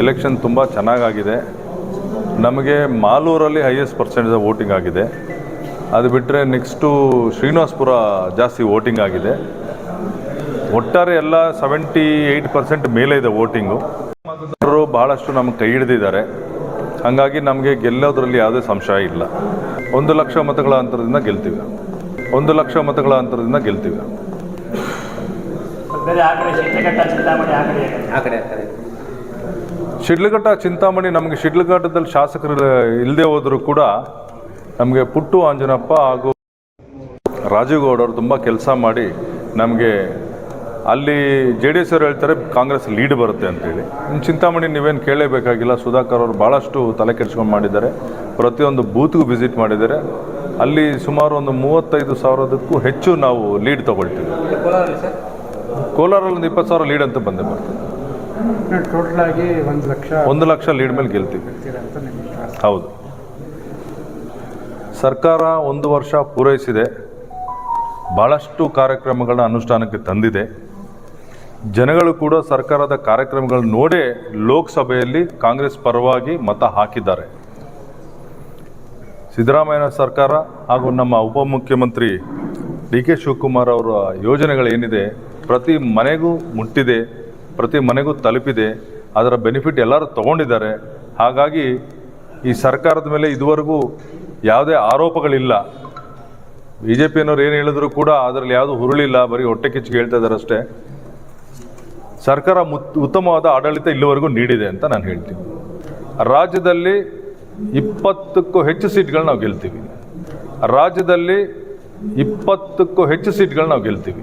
Election ತುಂಬ ಚೆನ್ನಾಗಾಗಿದೆ. ನಮಗೆ ಮಾಲೂರಲ್ಲಿ ಹೈಯೆಸ್ಟ್ ಪರ್ಸೆಂಟೇಜ್ ವೋಟಿಂಗ್ ಆಗಿದೆ. ಅದು ಬಿಟ್ಟರೆ ನೆಕ್ಸ್ಟು ಶ್ರೀನಿವಾಸ್ಪುರ ಜಾಸ್ತಿ ವೋಟಿಂಗ್ ಆಗಿದೆ. ಒಟ್ಟಾರೆ ಎಲ್ಲ ಸೆವೆಂಟಿ ಏಯ್ಟ್ ಪರ್ಸೆಂಟ್ ಮೇಲೆ ಇದೆ ವೋಟಿಂಗು ಮತದಾರರು ಬಹಳಷ್ಟು ನಮ್ಗೆ ಕೈ ಹಿಡಿದಿದ್ದಾರೆ. ಹಾಗಾಗಿ ನಮಗೆ ಗೆಲ್ಲೋದ್ರಲ್ಲಿ ಯಾವುದೇ ಸಂಶಯ ಇಲ್ಲ. ಒಂದು ಲಕ್ಷ ಮತಗಳ ಅಂತರದಿಂದ ಗೆಲ್ತೀವಿ. ಒಂದು ಲಕ್ಷ ಮತಗಳ ಅಂತರದಿಂದ ಗೆಲ್ತೀವಿ. ಬೇರೆ ಆ ಕಡೆ. ಶಿಡ್ಲಘಟ್ಟ ಚಿಂತಾಮಣಿ ನಮಗೆ ಶಿಡ್ಲಘಟ್ಟದಲ್ಲಿ ಶಾಸಕರು ಇಲ್ಲದೆ ಹೋದರೂ ಕೂಡ ನಮಗೆ ಪುಟ್ಟು ಆಂಜನಪ್ಪ ಹಾಗೂ ರಾಜೀವ್ ಗೌಡ ಅವರು ತುಂಬ ಕೆಲಸ ಮಾಡಿ ನಮಗೆ ಅಲ್ಲಿ ಜೆ ಡಿ ಎಸ್ ಅವರು ಹೇಳ್ತಾರೆ, ಕಾಂಗ್ರೆಸ್ ಲೀಡ್ ಬರುತ್ತೆ ಅಂತೇಳಿ. ಇನ್ನು ಚಿಂತಾಮಣಿ ನೀವೇನು ಕೇಳಲೇಬೇಕಾಗಿಲ್ಲ, ಸುಧಾಕರ್ ಅವರು ಭಾಳಷ್ಟು ತಲೆ ಕೆಡಿಸ್ಕೊಂಡು ಮಾಡಿದ್ದಾರೆ. ಪ್ರತಿಯೊಂದು ಬೂತ್ಗೂ ವಿಸಿಟ್ ಮಾಡಿದ್ದಾರೆ. ಅಲ್ಲಿ ಸುಮಾರು ಒಂದು ಮೂವತ್ತೈದು ಸಾವಿರದಕ್ಕೂ ಹೆಚ್ಚು ನಾವು ಲೀಡ್ ತಗೊಳ್ತೀವಿ. ಕೋಲಾರಲ್ಲಿ ಒಂದು ಇಪ್ಪತ್ತು ಸಾವಿರ ಲೀಡ್ ಅಂತ ಬಂದೆ ಬರ್ತದೆ. ಟೋಟಲ್ ಆಗಿ ಒಂದು ಲಕ್ಷ ಒಂದು ಲಕ್ಷ ಲೀಡ್ ಮೇಲೆ ಗೆಲ್ತೀವಿ. ಹೌದು. ಸರ್ಕಾರ ಒಂದು ವರ್ಷ ಪೂರೈಸಿದೆ. ಭಾಳಷ್ಟು ಕಾರ್ಯಕ್ರಮಗಳನ್ನ ಅನುಷ್ಠಾನಕ್ಕೆ ತಂದಿದೆ. ಜನಗಳು ಕೂಡ ಸರ್ಕಾರದ ಕಾರ್ಯಕ್ರಮಗಳನ್ನ ನೋಡೇ ಲೋಕಸಭೆಯಲ್ಲಿ ಕಾಂಗ್ರೆಸ್ ಪರವಾಗಿ ಮತ ಹಾಕಿದ್ದಾರೆ. ಸಿದ್ದರಾಮಯ್ಯ ಸರ್ಕಾರ ಹಾಗೂ ನಮ್ಮ ಉಪಮುಖ್ಯಮಂತ್ರಿ ಡಿ ಕೆ ಶಿವಕುಮಾರ್ ಅವರ ಯೋಜನೆಗಳೇನಿದೆ ಪ್ರತಿ ಮನೆಗೂ ಮುಟ್ಟಿದೆ. ಪ್ರತಿ ಮನೆಗೂ ತಲುಪಿದೆ. ಅದರ ಬೆನಿಫಿಟ್ ಎಲ್ಲರೂ ತಗೊಂಡಿದ್ದಾರೆ. ಹಾಗಾಗಿ ಈ ಸರ್ಕಾರದ ಮೇಲೆ ಇದುವರೆಗೂ ಯಾವುದೇ ಆರೋಪಗಳಿಲ್ಲ. ಬಿ ಜೆ ಪಿಯವರು ಏನು ಹೇಳಿದ್ರು ಕೂಡ ಅದರಲ್ಲಿ ಯಾವುದು ಹುರುಳಿಲ್ಲ, ಬರೀ ಹೊಟ್ಟೆ ಕಿಚ್ಚಿಗೆ ಹೇಳ್ತಾ ಇದ್ದಾರೆ ಅಷ್ಟೇ. ಸರ್ಕಾರ ಉತ್ತಮವಾದ ಆಡಳಿತ ಇಲ್ಲಿವರೆಗೂ ನೀಡಿದೆ ಅಂತ ನಾನು ಹೇಳ್ತೀನಿ. ರಾಜ್ಯದಲ್ಲಿ ಇಪ್ಪತ್ತಕ್ಕೂ ಹೆಚ್ಚು ಸೀಟ್ಗಳನ್ನ ನಾವು ಗೆಲ್ತೀವಿ. ರಾಜ್ಯದಲ್ಲಿ ಇಪ್ಪತ್ತಕ್ಕೂ ಹೆಚ್ಚು ಸೀಟ್ಗಳನ್ನ ನಾವು ಗೆಲ್ತೀವಿ.